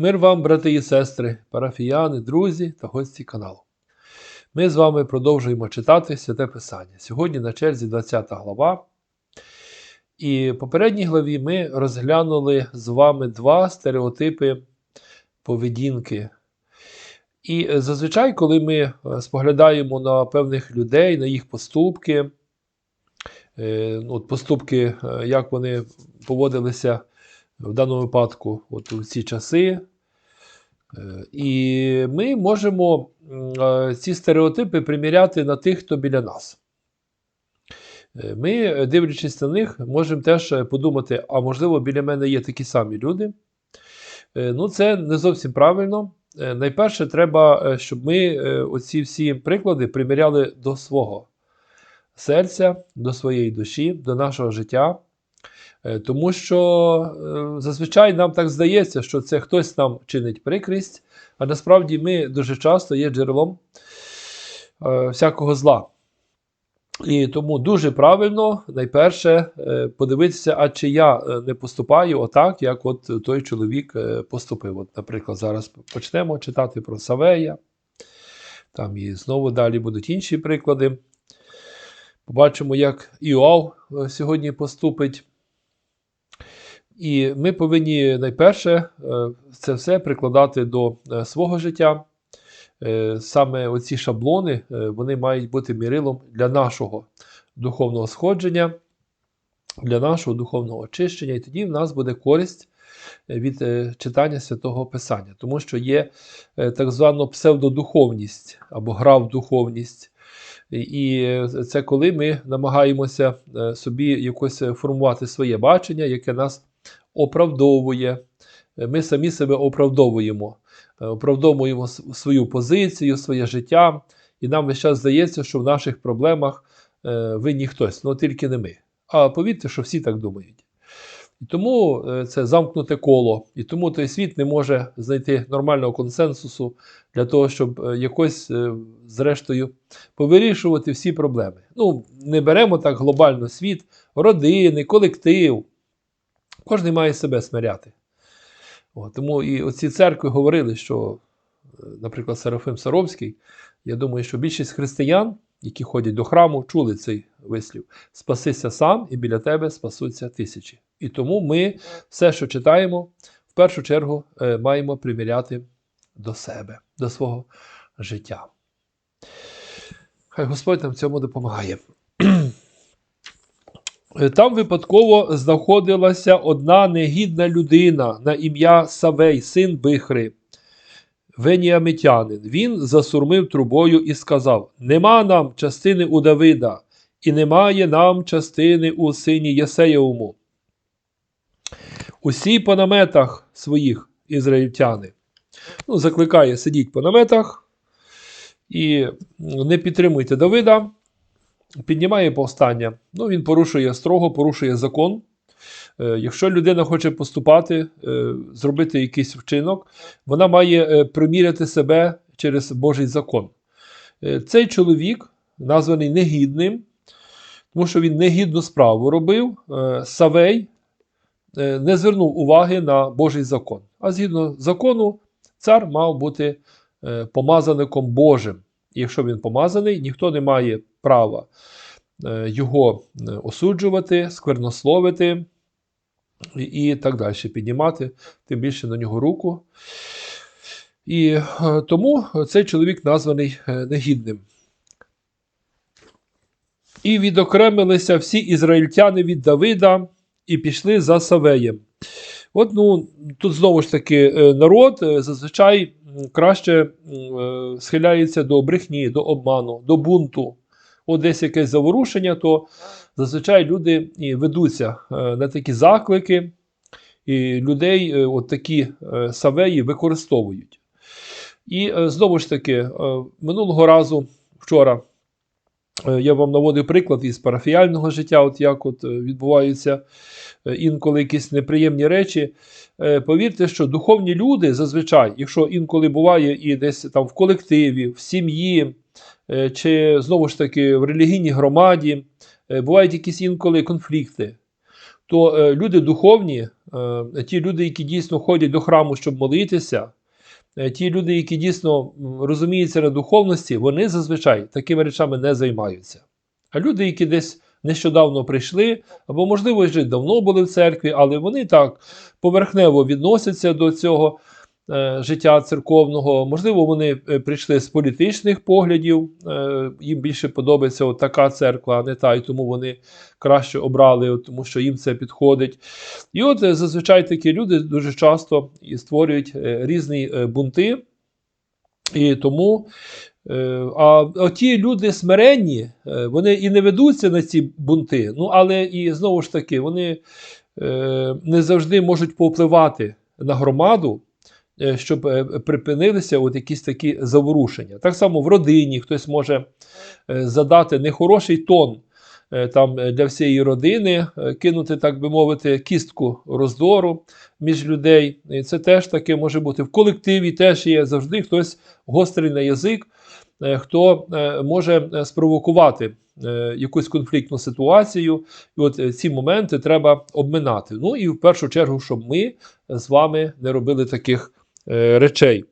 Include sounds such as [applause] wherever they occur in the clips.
Мир вам, брати і сестри, парафіяни, друзі та гості каналу. Ми з вами продовжуємо читати Святе Писання. Сьогодні на черзі 20 глава. І в попередній главі ми розглянули з вами два стереотипи поведінки. І зазвичай, коли ми е, споглядаємо на певних людей, на їх поступки, е, ну, поступки, е, як вони поводилися в даному випадку от у ці часи. Е, І ми можемо е, ці стереотипи приміряти на тих, хто біля нас. Е, Ми, дивлячись на них, можемо теж подумати, а можливо, біля мене є такі самі люди. Ну, це не зовсім правильно. Найперше, треба, щоб ми оці всі приклади приміряли до свого серця, до своєї душі, до нашого життя. Е, Тому що е, зазвичай нам так здається, що це хтось нам чинить прикрість, а насправді ми дуже часто є джерелом е, всякого зла. І тому дуже правильно, найперше, подивитися, а чи я не поступаю отак, як от той чоловік поступив. От, наприклад, зараз почнемо читати про Савея. Там і знову далі будуть інші приклади. Побачимо, як Іоав сьогодні поступить. І ми повинні найперше е, це все прикладати до е, свого життя. Е, Саме оці шаблони вони мають бути мірилом для нашого духовного сходження, для нашого духовного очищення, і тоді в нас буде користь від читання святого Писання, тому що є так звана псевдодуховність або гра в духовність. І- це коли ми намагаємося собі якось формувати своє бачення, яке нас оправдовує. Е, Ми самі себе оправдовуємо, Е, оправдовуємо свою позицію, своє життя, і нам весь час здається, що в наших проблемах е, винні хтось, але тільки не ми. А повірте, що всі так думають. І тому це замкнуте коло, і тому той світ не може знайти нормального консенсусу для того, щоб якось, зрештою, повирішувати всі проблеми. Ну, не беремо так глобально світ, родини, колектив. Кожен має себе смиряти. От, тому і оці церкви говорили, що, е, наприклад, Серафим Саровський, я думаю, що більшість християн, які ходять до храму, чули цей вислів: спасися сам, і біля тебе спасуться тисячі. І тому ми все, що читаємо, в першу чергу е, маємо приміряти до себе, до свого життя. Хай Господь нам цьому допомагає. Е, Там випадково знаходилася одна негідна людина на ім'я Савей, син Бихри, Веніамитянин. Він засурмив трубою і сказав: Нема нам частини у Давида, і немає нам частини у сині Єсеєвому. Усі по наметах своїх ізраїльтяни. Ну, закликає сидіть по наметах і не підтримуйте Давида піднімає повстання. Ну, він порушує строго, порушує закон. Е, Якщо людина хоче поступати, е, зробити якийсь вчинок, вона має е, приміряти себе через Божий закон. Цей чоловік, названий негідним, тому що він негідну справу робив, Савей не звернув уваги на Божий закон. А згідно закону, цар мав бути помазаником Божим. І якщо він помазаний, ніхто не має права е, його е, осуджувати, сквернословити і, так далі, піднімати, тим більше на нього руку. І е, тому цей чоловік названий негідним. І відокремилися всі ізраїльтяни від Давида і пішли за Савеєм. От, ну, тут знову ж таки народ зазвичай краще схиляється до брехні, до обману, до бунту. От десь якесь заворушення, то зазвичай люди і ведуться е, на такі заклики, і людей е, от такі е, савеї використовують. І знову ж таки, минулого разу, вчора, я вам наводив приклад із парафіяльного життя, от як от е, відбуваються е, інколи якісь неприємні речі. Е, Повірте, що духовні люди зазвичай, якщо інколи буває і десь там в колективі, в сім'ї, е, чи знову ж таки в релігійній громаді, е, бувають якісь інколи конфлікти, то е, люди духовні е, ті люди, які дійсно ходять до храму, щоб молитися, е, ті люди, які дійсно розуміються на духовності, вони зазвичай такими речами не займаються. А люди, які десь нещодавно прийшли, або, можливо, вже давно були в церкві, але вони так поверхнево відносяться до цього е, життя церковного. Можливо, вони е, прийшли з політичних поглядів, е, їм більше подобається от така церква, а не та, і тому вони краще обрали, тому що їм це підходить. І от е, зазвичай такі люди дуже часто і створюють е, різні е, бунти. І тому Е, А, ті люди смиренні, е, вони і не ведуться на ці бунти, ну але і знову ж таки, вони е, не завжди можуть повпливати на громаду, е, щоб е, припинилися от якісь такі заворушення. Так само в родині хтось може е, задати нехороший тон е, там е, для всієї родини, е, кинути, так би мовити, кістку роздору між людей. І це теж таке може бути в колективі, теж є завжди хтось гострий на язик, е, хто е, може е, спровокувати е, якусь конфліктну ситуацію. І от е, ці моменти треба обминати. Ну і в першу чергу, щоб ми з вами не робили таких е, речей.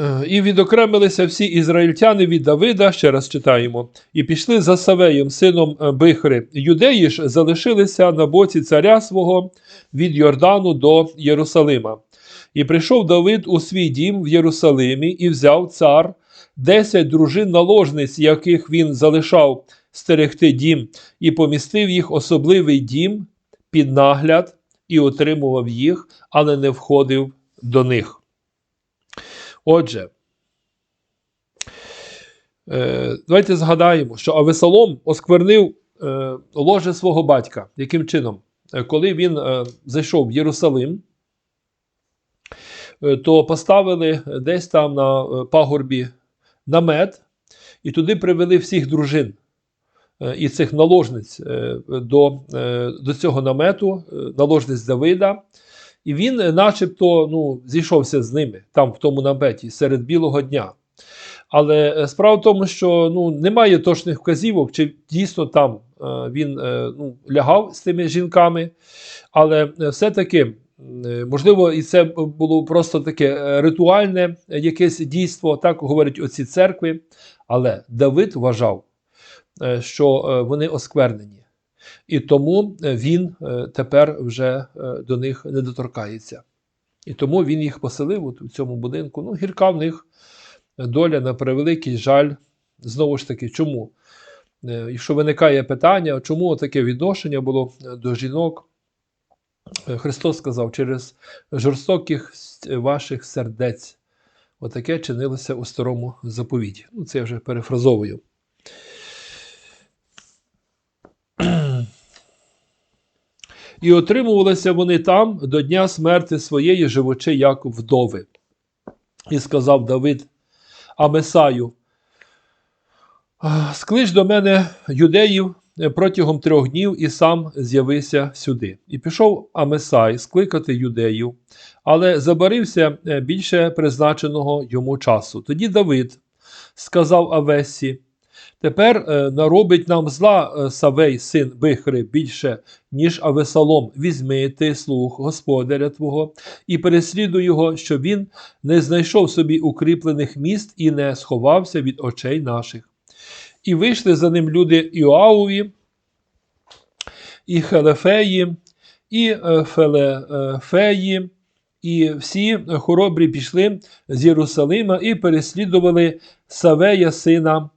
Е, І відокремилися всі ізраїльтяни від Давида, ще раз читаємо, і пішли за Савеєм, сином е, Бихри. Юдеї ж залишилися на боці царя свого від Йордану до Єрусалима. І прийшов Давид у свій дім в Єрусалимі і взяв цар десять дружин наложниць, яких він залишав стерегти дім, і помістив їх особливий дім під нагляд і отримував їх, але не входив до них. Отже, е, давайте згадаємо, що Авесолом осквернив е, ложе свого батька. Яким чином? Е, Коли він зайшов в Єрусалим, то поставили десь там на пагорбі намет, і туди привели всіх дружин і цих наложниць е, до, е, до цього намету, е, наложниць Давида. І він, е, начебто, ну, зійшовся з ними там, в тому наметі, серед білого дня. Але е, справа в тому, що ну, немає точних вказівок, чи дійсно там е, він е, ну, лягав з тими жінками. Але е, все-таки, е, можливо, і це було просто таке е, ритуальне е, якесь дійство, так говорять оці церкви. Але Давид вважав, е, що е, вони осквернені. І тому е, він е, тепер вже е, до них не доторкається. І тому він їх поселив от у цьому будинку. Ну, гірка в них доля на превеликий жаль. Знову ж таки, чому? Е, Якщо виникає питання, чому таке відношення було е, до жінок, Е, Христос сказав, через жорстоких ваших сердець. Отаке чинилося у старому заповіті. Ну, це я вже перефразовую. І отримувалися вони там до дня смерти своєї, живучи як вдови. І сказав Давид Амесаю: «А, Склич до мене юдеїв протягом трьох днів і сам з'явися сюди. І пішов Амесай скликати юдеїв, але забарився е, більше призначеного йому часу. Тоді Давид сказав Авесі: Тепер е, наробить нам зла е, Савей, син Бихри, більше, ніж Авесалом. Візьми ти слух господаря твого і переслідуй його, щоб він не знайшов собі укріплених міст і не сховався від очей наших. І вийшли за ним люди Іоавові, і Хелефеї, і е, Фелефеї, і всі хоробрі пішли з Єрусалима і переслідували Савея, сина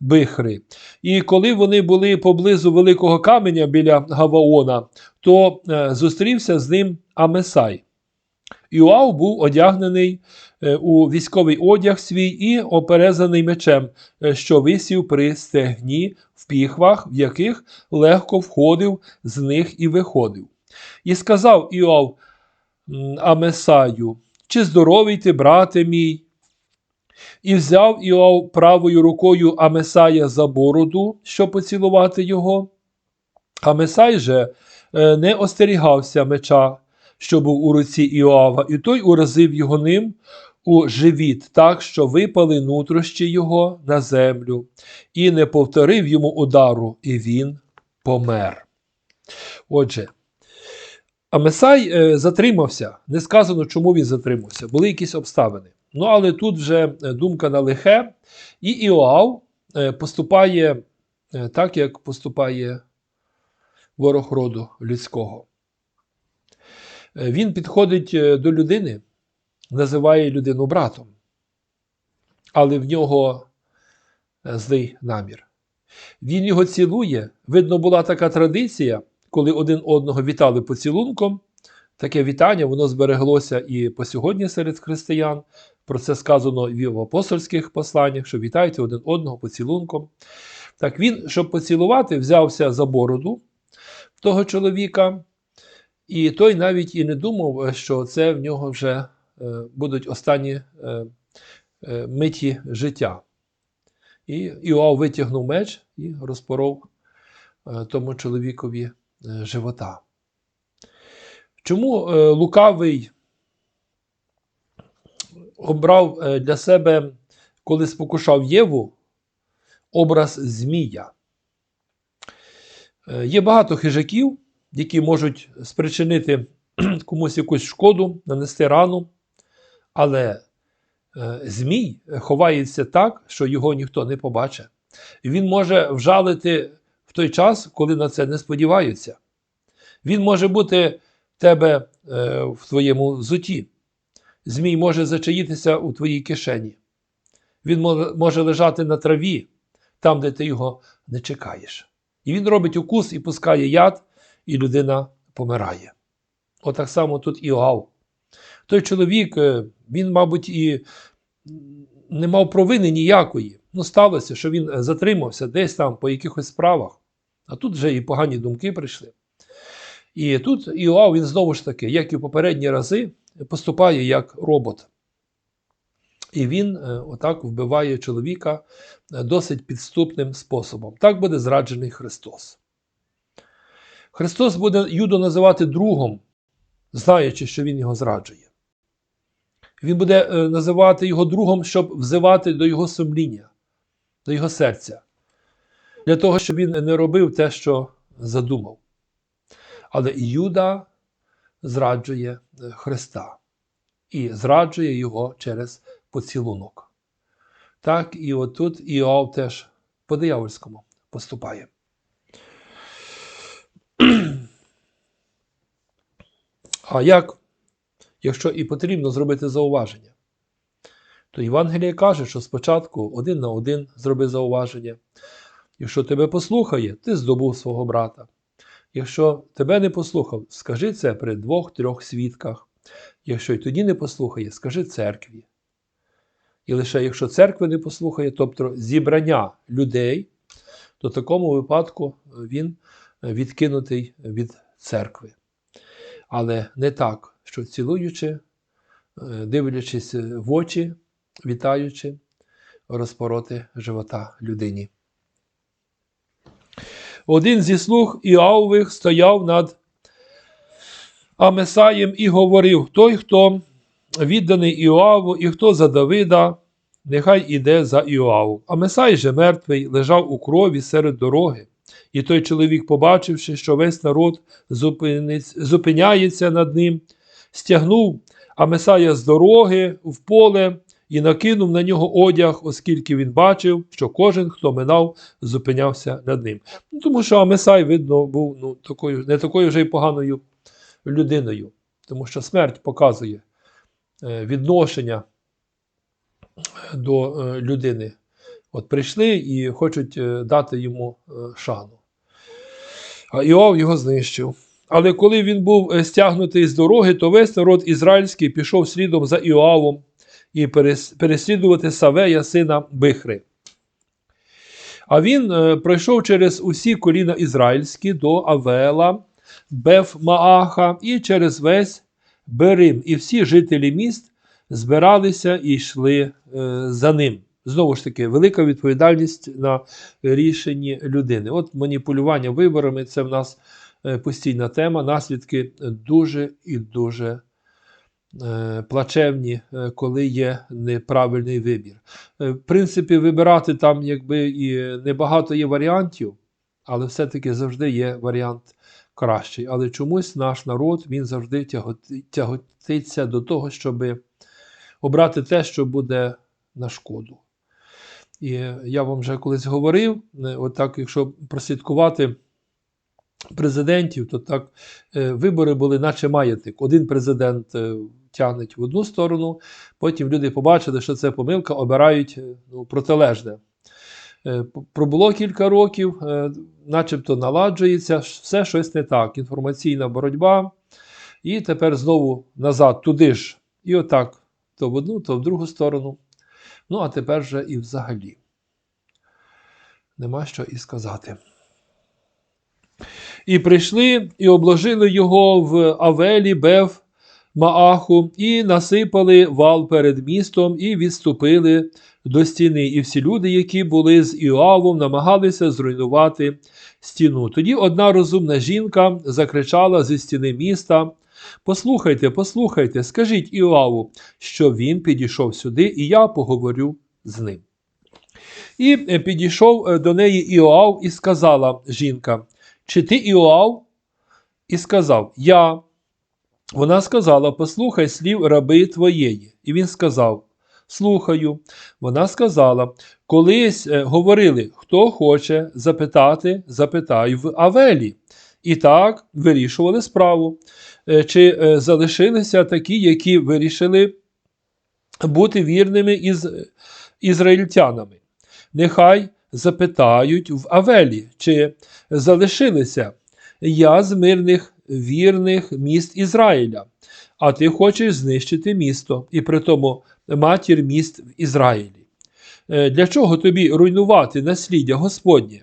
Бихри. І коли вони були поблизу великого каменя біля Гаваона, то е, зустрівся з ним Амесай. Іоав був одягнений е, у військовий одяг свій і оперезаний мечем, е, що висів при стегні в піхвах, в яких легко входив з них і виходив. І сказав Іов м, Амесаю: Чи здоровий ти, брате мій? І взяв Іов правою рукою Амесая за бороду, щоб поцілувати його. Амесай же е, не остерігався меча, що був у руці Іоава, і той уразив його ним у живіт так, що випали нутрощі його на землю, і не повторив йому удару, і він помер. Отже, Амесай е, затримався. Не сказано, чому він затримався. Були якісь обставини. Ну, але тут вже е, думка на лихе, і Іоав е, поступає е, так, як поступає ворог роду людського. Він підходить до людини, називає людину братом, але в нього злий намір. Він його цілує. Видно, була така традиція, коли один одного вітали поцілунком. Таке вітання, воно збереглося і по сьогодні серед християн. Про це сказано в апостольських посланнях, що вітайте один одного поцілунком. Так він, щоб поцілувати, взявся за бороду того чоловіка, і той навіть і не думав, що це в нього вже е, будуть останні е, е, миті життя. І Іоав витягнув меч і розпоров тому чоловікові живота. Чому е, лукавий обрав е, для себе, коли спокушав Єву, образ Змія? Е, Є багато хижаків, які можуть спричинити [clears throat] комусь якусь шкоду, нанести рану, але Змій ховається так, що його ніхто не побачить. Він може вжалити в той час, коли на це не сподіваються. Він може бути тебе е, в твоєму взуті. Змій може зачаїтися у твоїй кишені. Він може лежати на траві, там, де ти його не чекаєш. І він робить укус і пускає яд, і людина помирає. Отак само тут Іоав. Той чоловік, е, він, мабуть, і не мав провини ніякої. Ну, сталося, що він затримався десь там по якихось справах, а тут вже і погані думки прийшли. І тут Іоав, він знову ж таки, як і в попередні рази, поступає як робот. І він е, отак вбиває чоловіка е, досить підступним способом. Так буде зраджений Христос. Христос буде Юду називати другом, знаючи, що він його зраджує. Він буде е, називати його другом, щоб взивати до його сумління, до його серця, для того, щоб він не робив те, що задумав. Але Юда зраджує е, Христа і зраджує його через поцілунок. Так, і отут Іов теж по диявольському поступає. А як, якщо і потрібно зробити зауваження? То Євангеліє каже, що спочатку один на один зроби зауваження. Якщо тебе послухає, ти здобув свого брата. Якщо тебе не послухав, скажи це при двох-трьох свідках. Якщо й тоді не послухає, скажи церкві. І лише якщо церкви не послухає, тобто зібрання людей, то в такому випадку він відкинутий від церкви. Але не так, що цілуючи, е, дивлячись в очі, вітаючи, розпороти живота людині. Один зі слуг Іавових стояв над Амесаєм і говорив: той, хто відданий Іоаву, і хто за Давида, нехай іде за Іоаву. Амесай же мертвий лежав у крові серед дороги. І той чоловік, побачивши, що весь народ зупиняється над ним, стягнув Амесая з дороги в поле і накинув на нього одяг, оскільки він бачив, що кожен, хто минав, зупинявся над ним. Ну, тому що Амесай, видно, був ну, такою, не такою вже й поганою людиною, тому що смерть показує е, відношення до е, людини. От прийшли і хочуть е, дати йому е, шану. А Іов його знищив. Але коли він був е, стягнутий з дороги, то весь народ ізраїльський пішов слідом за Іоавом і переслідувати Савея, сина Бихри. А він е, пройшов через усі коліна ізраїльські до Авела, Бефмааха і через весь Берим. І всі жителі міст збиралися і йшли е, за ним. Знову ж таки, велика відповідальність на рішенні людини. От маніпулювання виборами це в нас е, постійна тема, наслідки дуже і дуже плачевні, е, коли є неправильний вибір. Е, В принципі, вибирати там якби і небагато є варіантів, але все-таки завжди є варіант кращий. Але чомусь наш народ він завжди тяготи- тяготиться до того, щоб обрати те, що буде на шкоду. І я вам вже колись говорив: е, отак, якщо прослідкувати президентів, то так е, вибори були, наче маятник. Один президент тягне в одну сторону, потім люди побачили, що це помилка, обирають е, ну, протилежне. Е, Пробуло кілька років, е, начебто наладжується, все щось не так. Інформаційна боротьба. І тепер знову назад, туди ж. І отак, то в одну, то в другу сторону. Ну, а тепер вже і взагалі. Нема що і сказати. І прийшли і обложили його в Авелі, Бев, Мааху, і насипали вал перед містом, і відступили до стіни. І всі люди, які були з Іоавом, намагалися зруйнувати стіну. Тоді одна розумна жінка закричала зі стіни міста: Послухайте, послухайте, скажіть Іоаву, що він підійшов сюди, і я поговорю з ним. І підійшов е, до неї Іоав і сказала жінка: Чи ти Іоав? І сказав: Я. Вона сказала: Послухай слів раби твоєї. І він сказав: Слухаю. Вона сказала: Колись е, говорили, хто хоче запитати, запитай в Авелі. І так вирішували справу. Е, Чи е, залишилися такі, які вирішили бути вірними із ізраїльтянами? Нехай запитають в Авелі, чи залишилися я з мирних вірних міст Ізраїля, а ти хочеш знищити місто, і при тому матір міст в Ізраїлі. Е, Для чого тобі руйнувати насліддя Господнє?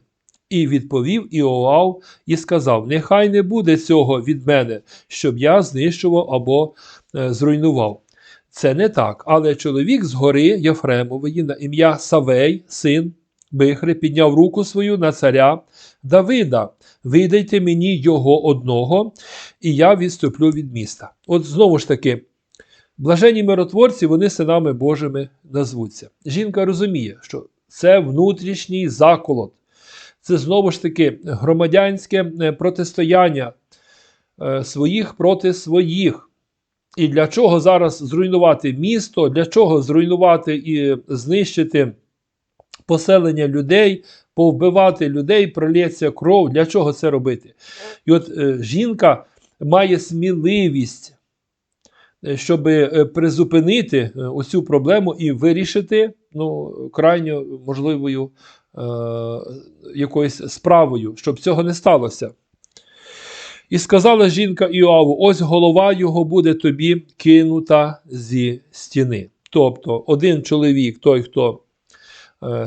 І відповів Іоав і сказав: Нехай не буде цього від мене, щоб я знищував або е, зруйнував. Це не так, але чоловік з гори Єфремової на ім'я Савей, син Бихри, підняв руку свою на царя Давида. Видайте мені його одного, і я відступлю від міста. От знову ж таки, блаженні миротворці, вони синами Божими назвуться. Жінка розуміє, що це внутрішній заколот, це знову ж таки громадянське е, протистояння е, своїх проти своїх. І для чого зараз зруйнувати місто, для чого зруйнувати і знищити поселення людей, повбивати людей, пролється кров. Для чого це робити? І от е, жінка має сміливість, е, щоб е, призупинити оцю проблему і вирішити ну, крайньо можливою е, якоюсь справою, щоб цього не сталося. І сказала жінка Іоаву: ось голова його буде тобі кинута зі стіни. Тобто, один чоловік, той, хто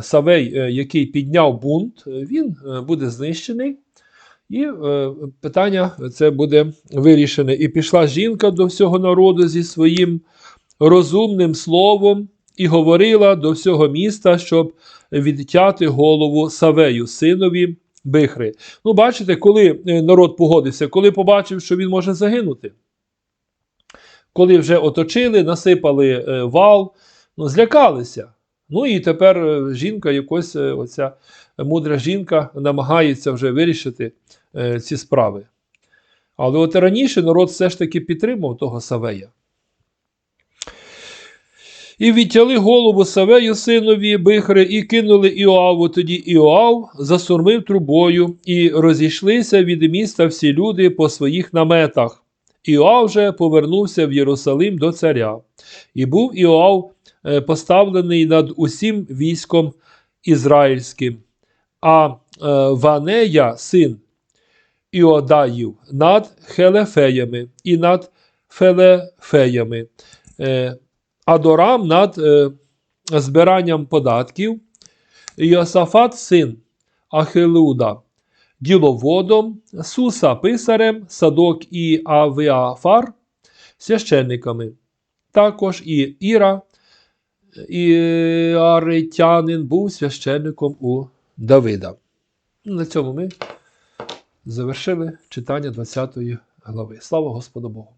Савей, е, який підняв бунт, е, він е, буде знищений. І е, питання це буде вирішене. І пішла жінка до всього народу зі своїм розумним словом і говорила до всього міста, щоб відтяти голову Савею, синові Бихри. Ну, бачите, коли е, народ погодився, коли побачив, що він може загинути. Коли вже оточили, насипали е, вал, ну, злякалися. Ну і тепер е, жінка, якось е, оця мудра жінка, намагається вже вирішити е, ці справи. Але от раніше народ все ж таки підтримав того Савея. І відтяли голову Савею синові Бихри, і кинули Іоаву. Тоді Іоав засурмив трубою, і розійшлися від міста всі люди по своїх наметах. Іоав же повернувся в Єрусалим до царя. І був Іоав поставлений над усім військом ізраїльським. А е, Ванея, син Іодаїв, над Хелефеями і над Фелефеями. Е, Адорам над е, збиранням податків, Йосафат син Ахилуда, діловодом, Суса писарем, Садок і Авіафар священниками. Також і Іра, і Аритянин був священником у Давида. На цьому ми завершили читання 20 глави. Слава Господу Богу!